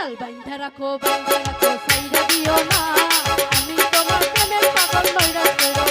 গাল বাইন্ধা রাখো বাইন্ধা রাখো সাইরা দিও না আমি তোমার প্রেমের পাগল লইরা করো